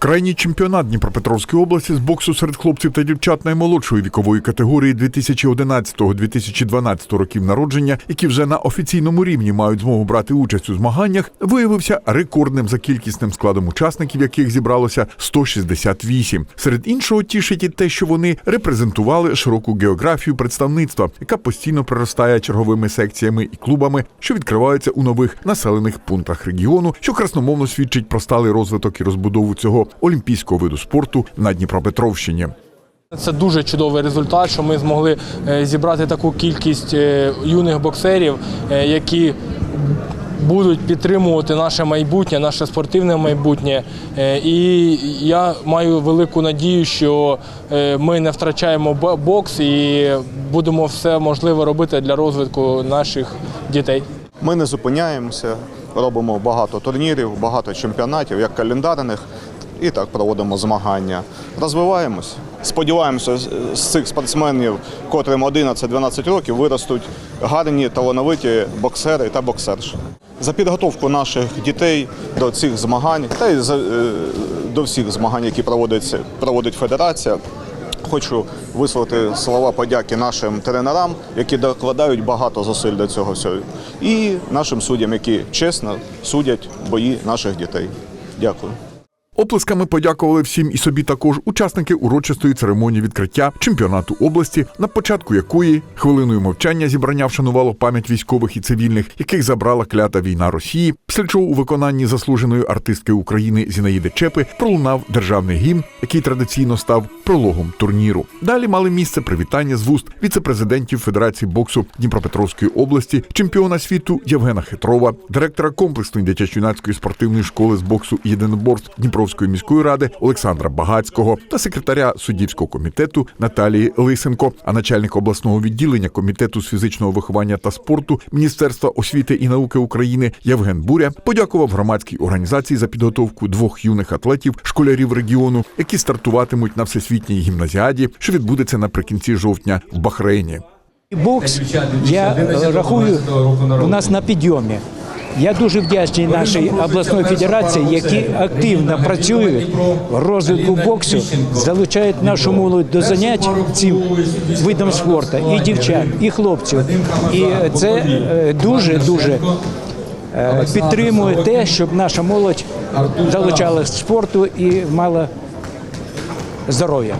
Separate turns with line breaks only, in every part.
Крайній чемпіонат Дніпропетровської області з боксу серед хлопців та дівчат наймолодшої вікової категорії 2011-2012 років народження, які вже на офіційному рівні мають змогу брати участь у змаганнях, виявився рекордним за кількісним складом учасників, яких зібралося 168. Серед іншого тішить і те, що вони репрезентували широку географію представництва, яка постійно приростає черговими секціями і клубами, що відкриваються у нових населених пунктах регіону, що красномовно свідчить про сталий розвиток і розбудову цього олімпійського виду спорту на Дніпропетровщині.
Це дуже чудовий результат, що ми змогли е, зібрати таку кількість е, юних боксерів, е, які будуть підтримувати наше майбутнє, наше спортивне майбутнє. І я маю велику надію, що ми не втрачаємо бокс і будемо все можливе робити для розвитку наших дітей.
Ми не зупиняємося, робимо багато турнірів, багато чемпіонатів, як календарних, і так проводимо змагання. Розвиваємось. Сподіваємося, з- цих спортсменів, котрим 11-12 років, виростуть гарні талановиті боксери та боксерші. За підготовку наших дітей до цих змагань та й е, до всіх змагань, які проводиться, проводить федерація. Хочу висловити слова подяки нашим тренерам, які докладають багато зусиль до цього всього, і нашим суддям, які чесно судять бої наших дітей. Дякую.
Оплесками подякували всім і собі також учасники урочистої церемонії відкриття чемпіонату області, на початку якої хвилиною мовчання зібрання вшанувало пам'ять військових і цивільних, яких забрала клята війна Росії. Після чого у виконанні заслуженої артистки України Зінаїди Чепи пролунав державний гімн, який традиційно став прологом турніру. Далі мали місце привітання з вуст віце-президентів Федерації боксу Дніпропетровської області, чемпіона світу Євгена Хитрова, директора комплексної дитячо-юнацької спортивної школи з боксу і єдиноборств Дніпровської міської ради Олександра Багацького та секретаря суддівського комітету Наталії Лисенко, а начальник обласного відділення комітету з фізичного виховання та спорту Міністерства освіти і науки України Євген Буря подякував громадській організації за підготовку двох юних атлетів, школярів регіону, які стартуватимуть на всесвітній гімназіаді, що відбудеться наприкінці жовтня в Бахрейні.
Бокс, я рахую, у нас на підйомі. Я дуже вдячний нашій обласної федерації, які активно працюють в розвитку боксу, залучають нашу молодь до занять цим видом спорту, і дівчат, і хлопців. І це е, дуже дуже е, підтримує те, щоб наша молодь залучалася спорту і мала здоров'я.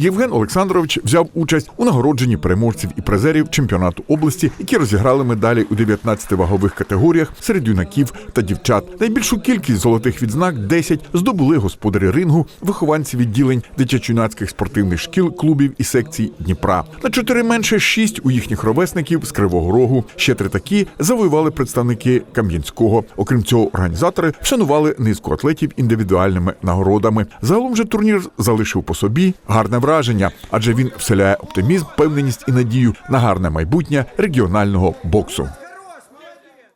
Євген Олександрович взяв участь у нагородженні переможців і призерів чемпіонату області, які розіграли медалі у 19 вагових категоріях серед юнаків та дівчат. Найбільшу кількість золотих відзнак 10 здобули господарі рингу, вихованці відділень дитячо-юнацьких спортивних шкіл, клубів і секцій Дніпра. На чотири менше шість у їхніх ровесників з Кривого Рогу. Ще три такі завоювали представники Кам'янського. Окрім цього, організатори вшанували низку атлетів індивідуальними нагородами. Загалом же турнір залишив по собі гарне враження, адже він вселяє оптимізм, певненість і надію на гарне майбутнє регіонального боксу.